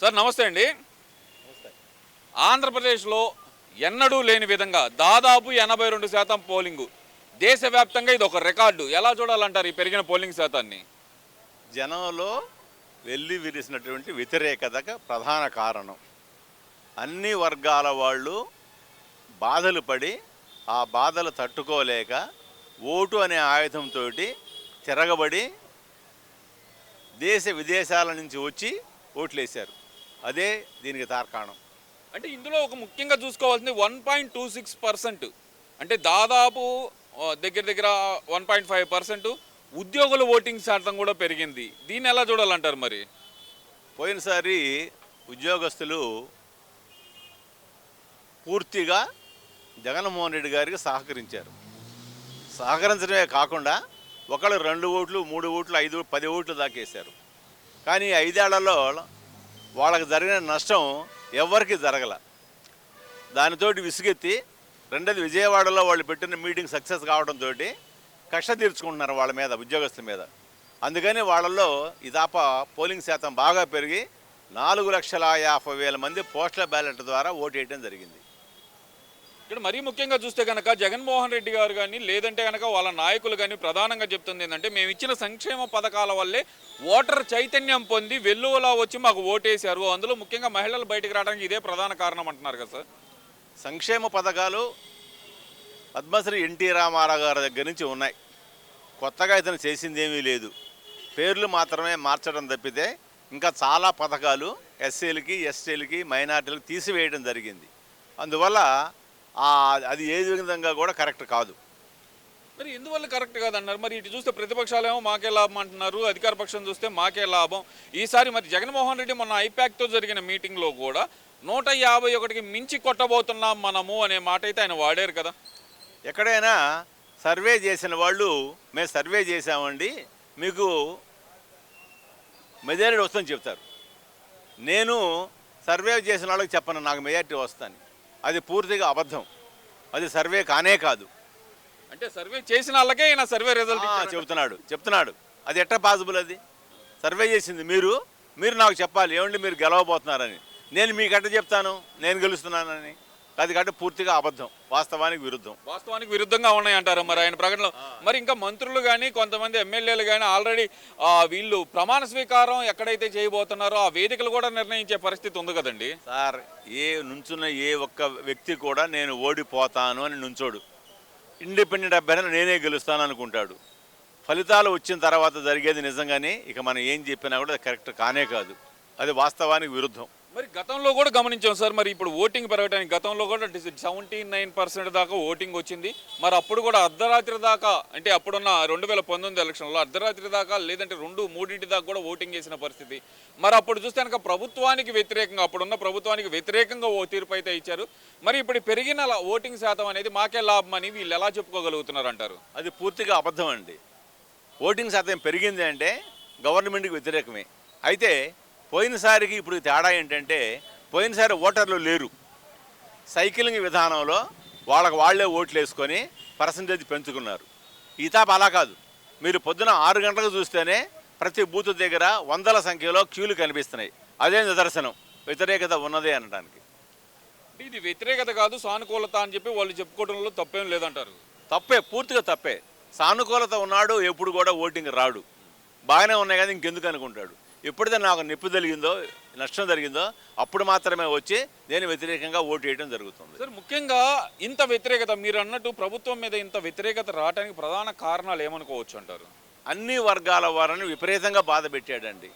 Sir నమస్తే అండి. ఆంధ్రప్రదేశ్లో ఎన్నడూ లేని విధంగా దాదాపు ఎనభై రెండు శాతం పోలింగు. దేశవ్యాప్తంగా ఇది ఒక రికార్డు. ఎలా చూడాలంటారు ఈ పెరిగిన పోలింగ్ శాతాన్ని? జనంలో వెళ్ళి విరిసినటువంటి వ్యతిరేకతకు ప్రధాన కారణం. అన్ని వర్గాల వాళ్ళు బాధలు పడి ఆ బాధలు తట్టుకోలేక ఓటు అనే ఆయుధంతో తిరగబడి దేశ విదేశాల నుంచి వచ్చి ఓట్లేశారు. అదే దీనికి తార్కాణం. అంటే ఇందులో ఒక ముఖ్యంగా చూసుకోవాల్సింది one point two six percent. అంటే దాదాపు దగ్గర దగ్గర వన్ పాయింట్ ఫైవ్ పర్సెంట్ ఉద్యోగుల ఓటింగ్ శాతం కూడా పెరిగింది. దీన్ని ఎలా చూడాలంటారు మరి? పోయినసారి ఉద్యోగస్తులు పూర్తిగా జగన్మోహన్ రెడ్డి గారికి సహకరించారు. సహకరించడమే కాకుండా ఒకళ్ళు రెండు ఓట్లు మూడు ఓట్లు ఐదు పది ఓట్లు దాకేశారు. కానీ ఐదేళ్ళలో వాళ్ళకి జరిగిన నష్టం ఎవరికి జరగల. దానితోటి విసుగెత్తి రెండోది విజయవాడలో వాళ్ళు పెట్టిన మీటింగ్ సక్సెస్ కావడంతో కక్ష తీర్చుకుంటున్నారు వాళ్ళ మీద ఉద్యోగస్తుల మీద. అందుకని వాళ్ళల్లో ఈ పోలింగ్ శాతం బాగా పెరిగి నాలుగు లక్షల యాభై వేల మంది పోస్టల్ బ్యాలెట్ ద్వారా ఓటు వేయడం జరిగింది. ఇక్కడ మరీ ముఖ్యంగా చూస్తే కనుక జగన్మోహన్ రెడ్డి గారు కానీ లేదంటే కనుక వాళ్ళ నాయకులు కానీ ప్రధానంగా చెప్తుంది ఏంటంటే మేము ఇచ్చిన సంక్షేమ పథకాల వల్లే ఓటర్ చైతన్యం పొంది వెల్లువలా వచ్చి మాకు ఓటేశారు. అందులో ముఖ్యంగా మహిళలు బయటకు రావడానికి ఇదే ప్రధాన కారణం అంటున్నారు కదా సార్. సంక్షేమ పథకాలు పద్మశ్రీ ఎన్టీ రామారావు గారి దగ్గర నుంచి ఉన్నాయి. కొత్తగా ఇతను చేసింది ఏమీ లేదు. పేర్లు మాత్రమే మార్చడం తప్పితే ఇంకా చాలా పథకాలు ఎస్సీలకి ఎస్టీలకి మైనార్టీలకు తీసివేయడం జరిగింది. అందువల్ల అది ఏ విధంగా కూడా కరెక్ట్ కాదు. మరి ఎందువల్ల కరెక్ట్ కాదన్నారు? మరి ఇటు చూస్తే ప్రతిపక్షాలేమో మాకే లాభం అంటున్నారు అధికార పక్షం చూస్తే మాకే లాభం. ఈసారి మరి జగన్మోహన్ రెడ్డి మొన్న ఐపాక్తో జరిగిన మీటింగ్లో కూడా నూట యాభై ఒకటికి మించి కొట్టబోతున్నాం మనము అనే మాట అయితే ఆయన వాడారు కదా. ఎక్కడైనా సర్వే చేసిన వాళ్ళు మేము సర్వే చేసామండి మీకు మెజారిటీ వస్తుందని చెప్తారు. నేను సర్వే చేసిన వాళ్ళకి చెప్పను నాకు మెజారిటీ వస్తాను అది పూర్తిగా అబద్ధం. అది సర్వే కానే కాదు. అంటే సర్వే చేసిన వాళ్ళకే ఈయన సర్వే రిజల్ట్ చెబుతున్నాడు చెప్తున్నాడు అది ఎట్లా పాసిబుల్ అది? సర్వే చేసింది మీరు మీరు నాకు చెప్పాలి ఏమండి మీరు గెలవబోతున్నారని. నేను మీకు ఎట్ట చెప్తాను? నేను గెలుస్తున్నానని. అది కాబట్టి పూర్తిగా అబద్ధం. వాస్తవానికి విరుద్ధం. వాస్తవానికి విరుద్ధంగా ఉన్నాయి అంటారు మరి ఆయన ప్రకటనలో. మరి ఇంకా మంత్రులు కానీ కొంతమంది ఎమ్మెల్యేలు కానీ ఆల్రెడీ వీళ్ళు ప్రమాణ స్వీకారం ఎక్కడైతే చేయబోతున్నారో ఆ వేదికలు కూడా నిర్ణయించే పరిస్థితి ఉంది కదండి. సార్ ఏ నుంచున్న ఏ ఒక్క వ్యక్తి కూడా నేను ఓడిపోతాను అని నుంచోడు. ఇండిపెండెంట్ అభ్యర్థి నేనే గెలుస్తాను అనుకుంటాడు. ఫలితాలు వచ్చిన తర్వాత జరిగేది నిజంగానే ఇక మనం ఏం చెప్పినా కూడా అది కరెక్ట్ కానే కాదు. అది వాస్తవానికి విరుద్ధం. మరి గతంలో కూడా గమనించాం సార్ మరి ఇప్పుడు ఓటింగ్ పెరగడానికి గతంలో కూడా సెవెంటీ నైన్ పర్సెంట్ దాకా ఓటింగ్ వచ్చింది. మరి అప్పుడు కూడా అర్ధరాత్రి దాకా అంటే అప్పుడున్న రెండు వేల పంతొమ్మిది ఎలక్షన్లో అర్ధరాత్రి దాకా లేదంటే రెండు మూడింటి దాకా కూడా ఓటింగ్ చేసిన పరిస్థితి. మరి అప్పుడు చూస్తే కనుక ప్రభుత్వానికి వ్యతిరేకంగా అప్పుడున్న ప్రభుత్వానికి వ్యతిరేకంగా ఓ తీర్పు అయితే ఇచ్చారు. మరి ఇప్పుడు పెరిగిన ఓటింగ్ శాతం అనేది మాకే లాభం అని వీళ్ళు ఎలా చెప్పుకోగలుగుతున్నారు అంటారు అది పూర్తిగా అబద్ధం అండి. ఓటింగ్ శాతం పెరిగింది అంటే గవర్నమెంట్కి వ్యతిరేకమే. అయితే పోయినసారికి ఇప్పుడు తేడా ఏంటంటే పోయినసారి ఓటర్లు లేరు. సైకిలింగ్ విధానంలో వాళ్ళకి వాళ్ళే ఓట్లు వేసుకొని పర్సంటేజ్ పెంచుకున్నారు. ఈ తాప అలా కాదు. మీరు పొద్దున ఆరు గంటలకు చూస్తేనే ప్రతి బూత్ దగ్గర వందల సంఖ్యలో క్యూలు కనిపిస్తున్నాయి. అదే నిదర్శనం. వ్యతిరేకత ఉన్నదే అనడానికి. ఇది వ్యతిరేకత కాదు సానుకూలత అని చెప్పి వాళ్ళు చెప్పుకోవడంలో తప్పేం లేదంటారు. తప్పే పూర్తిగా తప్పే. సానుకూలత ఉన్నాడు ఎప్పుడు కూడా ఓటింగ్ రాడు. బాగానే ఉన్నాయి కదా ఇంకెందుకు అనుకుంటాడు? ఎప్పుడైతే నాకు నొప్పి జరిగిందో నష్టం జరిగిందో అప్పుడు మాత్రమే వచ్చి నేను వ్యతిరేకంగా ఓటు వేయడం జరుగుతుంది. సార్ ముఖ్యంగా ఇంత వ్యతిరేకత మీరు అన్నట్టు ప్రభుత్వం మీద ఇంత వ్యతిరేకత రావడానికి ప్రధాన కారణాలు ఏమనుకోవచ్చు అంటారు? అన్ని వర్గాల వారిని విపరీతంగా బాధ పెట్టాడండి.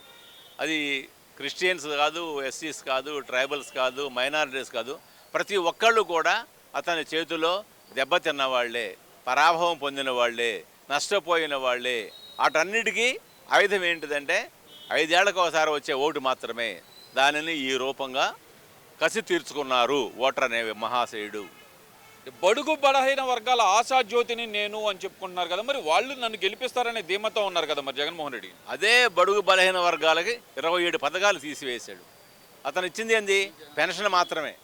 అది క్రిస్టియన్స్ కాదు ఎస్సీస్ కాదు ట్రైబల్స్ కాదు మైనారిటీస్ కాదు. ప్రతి ఒక్కళ్ళు కూడా అతని చేతిలో దెబ్బతిన్న వాళ్ళే పరాభవం పొందిన వాళ్ళే నష్టపోయిన వాళ్ళే. వాటన్నిటికీ ఆయుధం ఏంటిదంటే ఐదేళ్ళకు ఒకసారి వచ్చే ఓటు మాత్రమే. దానిని ఈ రూపంగా కసి తీర్చుకున్నారు ఓటర్ అనే మహాశయుడు. బడుగు బలహీన వర్గాల ఆశా జ్యోతిని నేను అని చెప్పుకుంటున్నారు కదా మరి వాళ్ళు నన్ను గెలిపిస్తారనే ధీమతో ఉన్నారు కదా మరి జగన్మోహన్ రెడ్డి. అదే బడుగు బలహీన వర్గాలకి ఇరవై ఏడు పథకాలు తీసివేశాడు. అతను ఇచ్చింది ఏంది? పెన్షన్ మాత్రమే.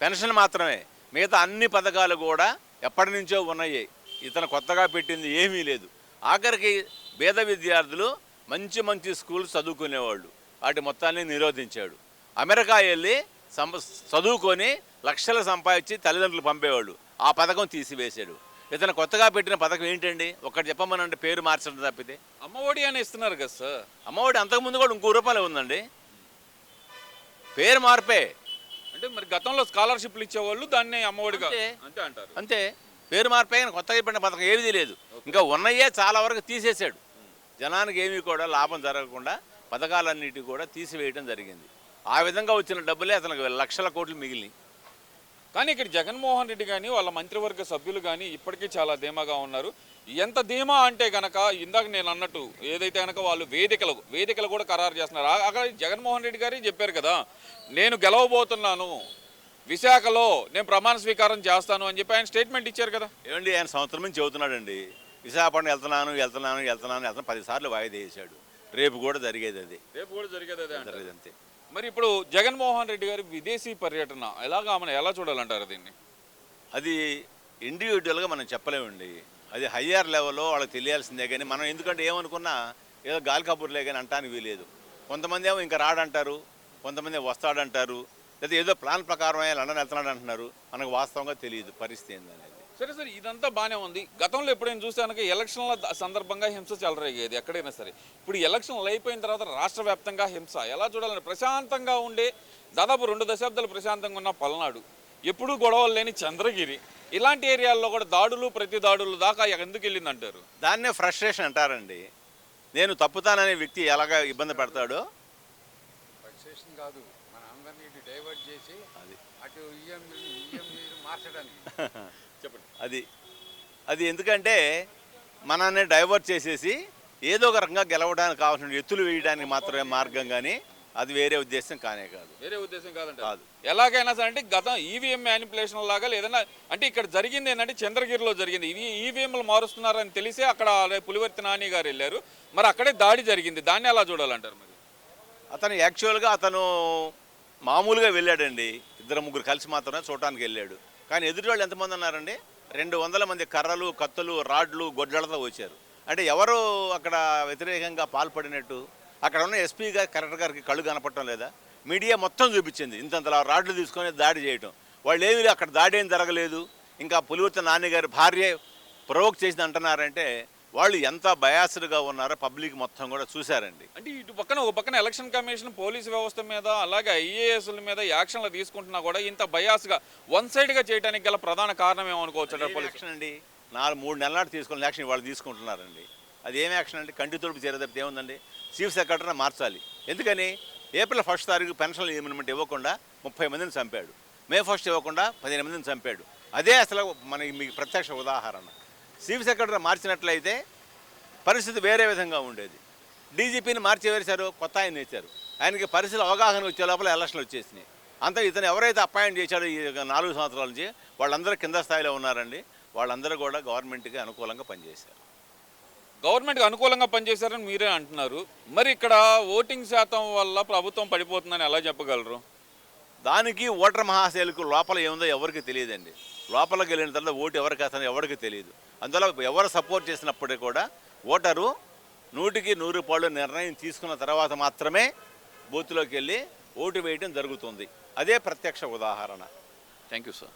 పెన్షన్ మాత్రమే. మిగతా అన్ని పథకాలు కూడా ఎప్పటి నుంచో ఉన్నాయి. ఇతను కొత్తగా పెట్టింది ఏమీ లేదు. ఆఖరికి పేద విద్యార్థులు మంచి మంచి స్కూల్స్ చదువుకునేవాళ్ళు. వాటి మొత్తాన్ని నిరోధించాడు. అమెరికా వెళ్ళి సంప చదువుకొని లక్షలు సంపాదించి తల్లిదండ్రులు పంపేవాళ్ళు. ఆ పథకం తీసివేశాడు. ఇతను కొత్తగా పెట్టిన పథకం ఏంటండి? ఒకటి చెప్పమనంటే పేరు మార్చడం తప్పితే. అమ్మ ఒడి అని ఇస్తున్నారు కదా సార్. అమ్మఒడి అంతకుముందు కూడా ఇంకో రూపాయలు ఉందండి. పేరు మార్పే. అంటే మరి గతంలో స్కాలర్షిప్లు ఇచ్చేవాళ్ళు దాన్ని అమ్మఒడిగా అంతే. అంతే అంటారు. అంతే. పేరు మార్పే కానీ కొత్తగా పెట్టిన పథకం ఏమీ లేదు ఇంకా ఉన్నయే చాలా వరకు తీసేశాడు. జనానికి ఏమీ కూడా లాభం జరగకుండా పథకాలన్నిటి కూడా తీసివేయడం జరిగింది. ఆ విధంగా వచ్చిన డబ్బులే అతనికి లక్షల కోట్లు మిగిలినాయి. కానీ ఇక్కడ జగన్మోహన్ రెడ్డి కానీ వాళ్ళ మంత్రివర్గ సభ్యులు కానీ ఇప్పటికీ చాలా ధీమాగా ఉన్నారు. ఎంత ధీమా అంటే గనక ఇందాక నేను అన్నట్టు ఏదైతే కనుక వాళ్ళు వేదికలు వేదికలు కూడా ఖరారు చేస్తున్నారు. అక్కడ జగన్మోహన్ రెడ్డి గారు చెప్పారు కదా నేను గెలవబోతున్నాను విశాఖలో నేను ప్రమాణ స్వీకారం చేస్తాను అని చెప్పి ఆయన స్టేట్మెంట్ ఇచ్చారు కదా. ఏమండి ఆయన సంవత్సరం నుంచి చెబుతున్నాడండి. విశాఖపట్నం వెళ్తున్నాను వెళ్తున్నాను వెళ్తున్నాను వెళ్తున్నాను. పదిసార్లు వాయిదా రేపు కూడా జరిగేది అది. రేపు కూడా జరిగేది అదే. జరిగేది అంతే. మరి ఇప్పుడు జగన్మోహన్ రెడ్డి గారి విదేశీ పర్యటన ఎలాగా మనం ఎలా చూడాలంటారు దీన్ని? అది ఇండివిజువల్గా మనం చెప్పలేమండి. అది హయ్యర్ లెవెల్లో వాళ్ళకి తెలియాల్సిందే కానీ మనం ఎందుకంటే ఏమనుకున్నా ఏదో గాలి కబుర్లే కానీ అంటానికి వీలేదు కొంతమంది ఏమో ఇంకా రాడంటారు కొంతమంది వస్తాడంటారు లేదా ఏదో ప్లాన్ ప్రకారం లండన్ వెళ్తున్నాడు అంటున్నారు మనకు వాస్తవంగా తెలియదు పరిస్థితి ఏందనేది. సరే సరే ఇదంతా బాగానే ఉంది. గతంలో ఎప్పుడైనా చూస్తే కనుక ఎలక్షన్ల సందర్భంగా హింస చెలరేగేది ఎక్కడైనా సరే. ఇప్పుడు ఎలక్షన్లు అయిపోయిన తర్వాత రాష్ట్ర వ్యాప్తంగా హింస. ఎలా చూడాలని ప్రశాంతంగా ఉండే దాదాపు రెండు దశాబ్దాలు ప్రశాంతంగా ఉన్న పల్నాడు. ఎప్పుడూ గొడవలు లేని చంద్రగిరి. ఇలాంటి ఏరియాల్లో కూడా దాడులు ప్రతి దాడులు దాకా ఎందుకు వెళ్ళింది అంటారు దాన్నే ఫ్రస్ట్రేషన్ అంటారండి. నేను తప్పుతాననే వ్యక్తి ఎలాగ ఇబ్బంది పెడతాడో? ఫ్రస్ట్రేషన్ కాదు. మన అందరినీ ఇటు డైవర్ట్ చేసి అది. అటు ఈఎం ఈఎం మార్చడానికి. చెప్పండి. అది. అది ఎందుకంటే మనల్ని డైవర్ట్ చేసేసి ఏదో ఒక రకంగా గెలవడానికి కావాల్సిన ఎత్తులు వేయడానికి మాత్రమే మార్గం కానీ అది వేరే ఉద్దేశం కానే కాదు. వేరే ఉద్దేశం కాదంట కాదు. ఎలాగైనా సరే అంటే గతం ఈవీఎం మ్యానిపులేషన్ లాగా లేదన్నా అంటే ఇక్కడ జరిగింది ఏంటంటే చంద్రగిరిలో జరిగింది. ఇవి ఈవీఎంలు మారుస్తున్నారని తెలిసే అక్కడ పులివర్తి నాని గారు వెళ్ళారు. మరి అక్కడే దాడి జరిగింది. దాన్ని ఎలా చూడాలంటారు మరి? అతను యాక్చువల్గా అతను మామూలుగా వెళ్ళాడండి. ఇద్దరు ముగ్గురు కలిసి మాత్రమే చూడటానికి వెళ్ళాడు. కానీ ఎదుటివాళ్ళు ఎంతమంది ఉన్నారండి రెండు వందల మంది కర్రలు కత్తులు రాడ్లు గొడ్లతో వచ్చారు. అంటే ఎవరు అక్కడ వ్యతిరేకంగా పాల్పడినట్టు అక్కడ ఉన్న ఎస్పీ గారు కలెక్టర్ గారికి కళ్ళు కనపడటం లేదా? మీడియా మొత్తం చూపించింది. ఇంతంతలా రాడ్లు తీసుకొని దాడి చేయటం. వాళ్ళు ఏమి అక్కడ దాడి ఏం జరగలేదు. ఇంకా పులివర్తి నాన్నగారి భార్య ప్రొవోక్ చేసింది అంటున్నారంటే వాళ్ళు ఎంత బయాస్డ్గా ఉన్నారో పబ్లిక్ మొత్తం కూడా చూశారండి. అంటే ఇటు పక్కన ఒక పక్కన ఎలక్షన్ కమిషన్ పోలీసు వ్యవస్థ మీద అలాగే ఐఏఎస్ల మీద యాక్షన్లు తీసుకుంటున్నా కూడా ఇంత బయాస్గా వన్ సైడ్గా చేయడానికి గల ప్రధాన కారణం ఏమనుకోవచ్చు యాక్షన్ అండి నాలుగు మూడు నెలల నాటి తీసుకున్న యాక్షన్ వాళ్ళు తీసుకుంటున్నారండి. అది ఏం యాక్షన్ అండి కంటి తోడుపు చేరేదప్పితే ఏముందండి? చీఫ్ సెక్రటరీని మార్చాలి. ఎందుకని? ఏప్రిల్ ఫస్ట్ తారీఖు పెన్షన్ ఇమ్యూనిమెంట్ ఇవ్వకుండా ముప్పై మందిని చంపాడు. మే ఫస్ట్ ఇవ్వకుండా పదిహేను మందిని చంపాడు. అదే అసలు మనకి మీకు ప్రత్యక్ష ఉదాహరణ. చీఫ్ సెక్రటరీ మార్చినట్లయితే పరిస్థితి వేరే విధంగా ఉండేది. డీజీపీని మార్చివేశారు కొత్త ఆయన వేశారు. ఆయనకి పరిస్థితులు అవగాహన వచ్చే లోపల ఎలక్షన్లు వచ్చేసినాయి. అంతా ఇతను ఎవరైతే అపాయింట్ చేశాడో ఈ నాలుగు సంవత్సరాల నుంచి వాళ్ళందరూ కింద స్థాయిలో ఉన్నారండి. వాళ్ళందరూ కూడా గవర్నమెంట్కి అనుకూలంగా పనిచేశారు. గవర్నమెంట్కి అనుకూలంగా పనిచేశారని మీరే అంటున్నారు. మరి ఇక్కడ ఓటింగ్ శాతం వల్ల ప్రభుత్వం పడిపోతుందని ఎలా చెప్పగలరు? దానికి ఓటర్ మహాశైలకు లోపల ఏముందో ఎవరికి తెలియదండి. లోపలికి వెళ్ళిన తర్వాత ఓటు ఎవరికి వేస్తానో ఎవరికి తెలియదు. అందువల్ల ఎవరు సపోర్ట్ చేసినప్పటికీ కూడా ఓటరు నూటికి నూరు పాళ్ళు నిర్ణయం తీసుకున్న తర్వాత మాత్రమే బూత్లోకి వెళ్ళి ఓటు వేయడం జరుగుతుంది. అదే ప్రత్యక్ష ఉదాహరణ. Thank you sir